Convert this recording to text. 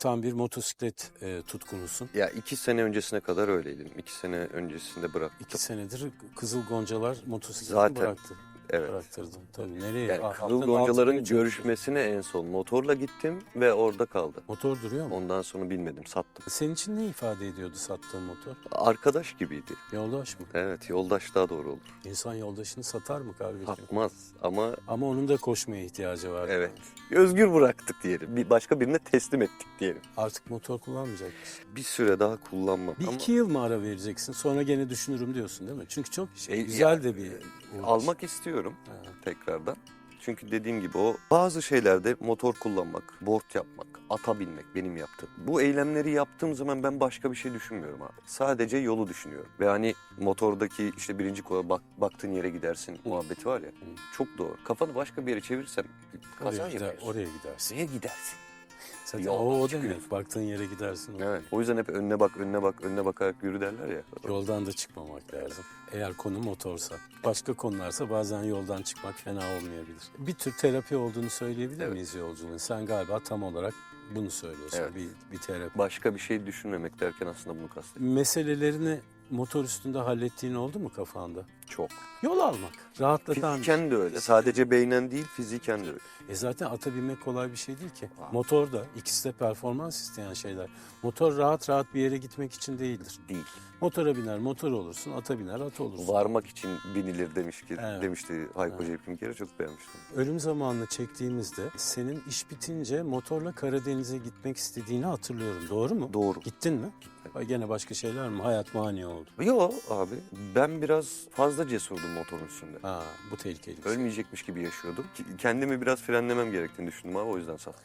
Tam bir motosiklet e, tutkunusun. Ya iki sene öncesine kadar öyleydim. İki sene öncesinde bıraktım. İki senedir Kızıl Goncalar motosikleti Zaten, bıraktı. Evet. Bıraktırdın. Tabii nereye? Yani Ah, Kızıl Goncaların görüşmesine en son motorla gittim ve orada kaldı. Motor duruyor mu? Ondan sonra bilmedim sattım. Senin için ne ifade ediyordu sattığın motor? Arkadaş gibiydi. Yoldaş mı? Evet yoldaş daha doğru olur. İnsan yoldaşını satar mı kardeşim? Satmaz ama Ama onun da koşmaya ihtiyacı var. evet. Özgür bıraktık diyelim. Bir başka birine teslim ettik diyelim. Artık motor kullanmayacak mısın? Bir süre daha kullanmam. Bir ama iki yıl mı ara vereceksin? Sonra gene düşünürüm diyorsun değil mi? Çünkü çok Şey, güzel ya, de bir uğraş. almak istiyorum Ha. tekrardan. Çünkü dediğim gibi o bazı şeylerde motor kullanmak, board yapmak, ata binmek benim yaptığım. Bu eylemleri yaptığım zaman ben başka bir şey düşünmüyorum abi. Sadece yolu düşünüyorum. Ve hani motordaki işte birinci kola bak, baktığın yere gidersin muhabbeti var ya. Çok doğru. Kafanı başka bir yere çevirsem kaza Oraya, gider, oraya gidersin. Neye gidersin? Zaten Yoldan o, o demek. Baktığın yere gidersin. Evet. O yüzden hep önüne bak, önüne bak, önüne bakarak yürü derler ya. Yoldan da çıkmamak lazım. Eğer konu motorsa. Başka konularsa bazen yoldan çıkmak fena olmayabilir. Bir tür terapi olduğunu söyleyebilir Evet. miyiz yolculuğun? Sen galiba tam olarak bunu söylüyorsun. Evet. Bir, bir terapi. Başka bir şey düşünmemek derken aslında bunu kastediyorum. Meselelerini motor üstünde hallettiğin oldu mu kafanda? Çok. Yol almak. Rahatlatan şey. Fiziken de öyle. Sadece beynen değil, fiziken de öyle. E zaten ata binmek kolay bir şey değil ki. Motor da ikisi de performans isteyen şeyler. Motor rahat rahat bir yere gitmek için değildir. Değil. Motora biner motor olursun, ata biner at olursun. Varmak için binilir demiş ki, Evet. demişti Hayko Cepkin bir kere çok beğenmiştim. Ölüm zamanını çektiğimizde senin iş bitince motorla Karadeniz'e gitmek istediğini hatırlıyorum. Doğru mu? Doğru. Gittin mi? Ay, Gene başka şeyler mi? Hayat mani oldu. Yo abi ben biraz fazla cesurdum motorun üstünde. Ha, bu tehlikeli. bir şey. Ölmeyecekmiş gibi yaşıyordum. Ki- Kendimi biraz frenlemem gerektiğini düşündüm abi o yüzden sattım.